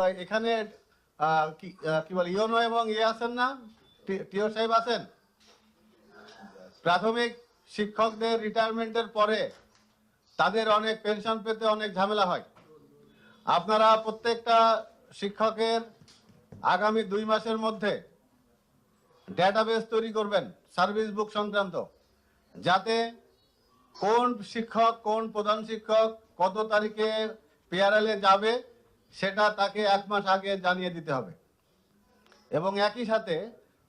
এখানে কি বলে ইয়নো এবং ইয়ে আছেন না? টিও সাহেব আছেন? প্রাথমিক শিক্ষকদের রিটায়ারমেন্টের পরে তাদের অনেক পেনশন পেতে অনেক ঝামেলা হয়। আপনারা প্রত্যেকটা শিক্ষকের আগামী দুই মাসের মধ্যে ডেটাবেস তৈরি করবেন সার্ভিস বুক সংক্রান্ত, যাতে কোন শিক্ষক, কোন প্রধান শিক্ষক কত তারিখে পেয়ারালে যাবে সেটা তাকে এক মাস আগে জানিয়ে দিতে হবে। এবং একই সাথে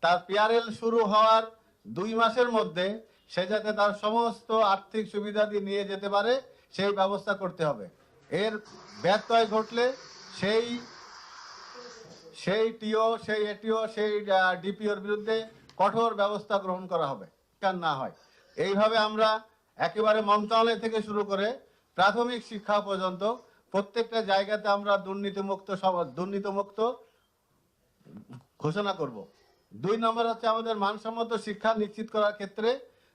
তার পিআরএল শুরু হওয়ার দুই মাসের মধ্যে সে যাতে তার সমস্ত আর্থিক সুবিধাদি নিয়ে যেতে পারে, সেই ব্যবস্থা করতে হবে। এর ব্যত্যয় ঘটলে সেই সেই টিও, সেই এটিও, সেই ডিপিওর বিরুদ্ধে কঠোর ব্যবস্থা গ্রহণ করা হবে, কেন না হয়। এইভাবে আমরা একেবারে মন্ত্রণালয় থেকে শুরু করে প্রাথমিক শিক্ষা পর্যন্ত প্রত্যেকটা জায়গাতে আমরা দুর্নীতিমুক্ত সব- দুর্নীতিমুক্ত ঘোষণা করব। দুই নম্বর হচ্ছে আমাদের মানসম্মত শিক্ষা নিশ্চিত করার ক্ষেত্রে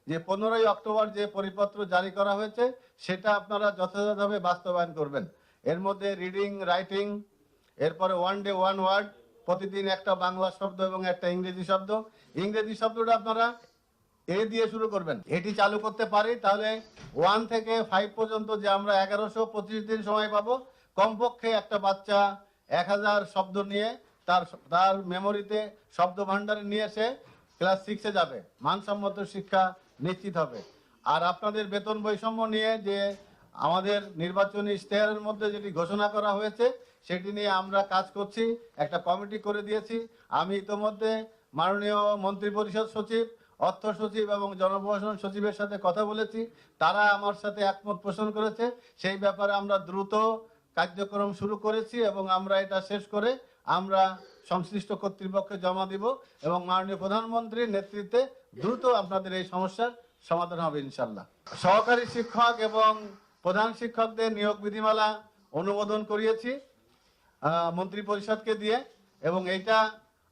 যে পনেরোই অক্টোবর যে পরিপত্র জারি করা হয়েছে, সেটা আপনারা যথাযথভাবে বাস্তবায়ন করবেন। এর মধ্যে রিডিং রাইটিং এরপরে ওয়ান ডে ওয়ান ওয়ার্ড প্রতিদিন একটা বাংলা শব্দ এবং একটা ইংরেজি শব্দ। ইংরেজি শব্দটা আপনারা এ দিয়ে শুরু করবেন। এটি চালু করতে পারি, তাহলে ওয়ান থেকে ফাইভ পর্যন্ত যে আমরা এগারোশো পঁচিশ দিন সময় পাবো, কমপক্ষে একটা বাচ্চা এক হাজার শব্দ নিয়ে তার তার মেমোরিতে শব্দ ভাণ্ডারে নিয়ে এসে ক্লাস সিক্সে যাবে। মানসম্মত শিক্ষা নিশ্চিত হবে। আর আপনাদের বেতন বৈষম্য নিয়ে যে আমাদের নির্বাচনী ইশতেহারের মধ্যে যেটি ঘোষণা করা হয়েছে, সেটি নিয়ে আমরা কাজ করছি, একটা কমিটি করে দিয়েছি। আমি ইতোমধ্যে মাননীয় মন্ত্রী পরিষদ সচিব অর্থ সচিব এবং জনপ্রশাসন সচিবের সাথে কথা বলেছি, তারা আমার সাথে একমত পোষণ করেছে। সেই ব্যাপারে আমরা দ্রুত কার্যক্রম শুরু করেছি এবং আমরা এটা শেষ করে আমরা সংশ্লিষ্ট কর্তৃপক্ষে জমা দিব এবং মাননীয় প্রধানমন্ত্রীর নেতৃত্বে দ্রুত আপনাদের এই সমস্যার সমাধান হবে ইনশাল্লাহ সহকারী শিক্ষক এবং প্রধান শিক্ষকদের নিয়োগ বিধিমালা অনুমোদন করিয়েছি মন্ত্রী পরিষদকে দিয়ে এবং এইটা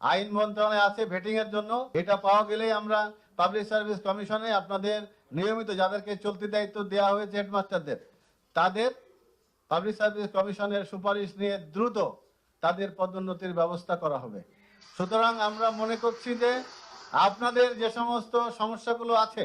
আইন মন্ত্রণালয়ে আছে ভেটিং এর জন্য। এটা পাওয়া গেলেই আমরা পাবলিক সার্ভিস কমিশনে আপনাদের নিয়মিত যাদেরকে চলতি দায়িত্ব দেওয়া হয়েছে হেডমাস্টারদের তাদের পাবলিক সার্ভিস কমিশনের সুপারিশ নিয়ে দ্রুত তাদের পদোন্নতির ব্যবস্থা করা হবে। সুতরাং আমরা মনে করছি যে আপনাদের যে সমস্ত সমস্যাগুলো আছে,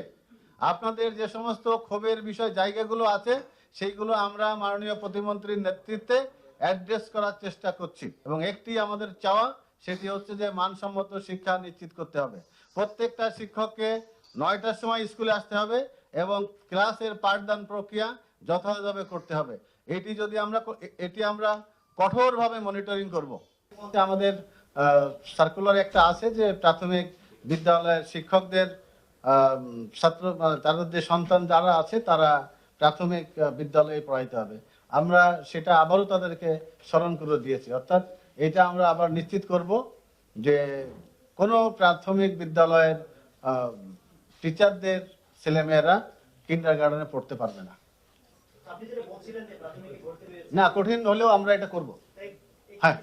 আপনাদের যে সমস্ত ক্ষোভের বিষয় জায়গাগুলো আছে, সেইগুলো আমরা মাননীয় প্রতিমন্ত্রীর নেতৃত্বে অ্যাড্রেস করার চেষ্টা করছি এবং একটি আমাদের চাওয়া সেটি হচ্ছে যে মানসম্মত শিক্ষা নিশ্চিত করতে হবে। প্রত্যেকটা শিক্ষককে নয়টার সময় স্কুলে আসতে হবে এবং ক্লাসের পাঠদান প্রক্রিয়া যথাযথভাবে করতে হবে। এটি যদি আমরা এটি আমরা কঠোরভাবে মনিটরিং করব। আমাদের সার্কুলার একটা আছে যে প্রাথমিক বিদ্যালয়ের শিক্ষকদের ছাত্র তাদের যে সন্তান যারা আছে তারা প্রাথমিক বিদ্যালয়ে পড়াইতে হবে। আমরা সেটা আবারও তাদেরকে স্মরণ করে দিয়েছি। অর্থাৎ এটা আমরা আবার নিশ্চিত করব যে কোনো প্রাথমিক বিদ্যালয়ের টিচারদের ছেলেমেয়েরা কিন্ডার গার্ডেনে পড়তে পারবে না। না কঠিন হলেও আমরা এটা করব। হ্যাঁ।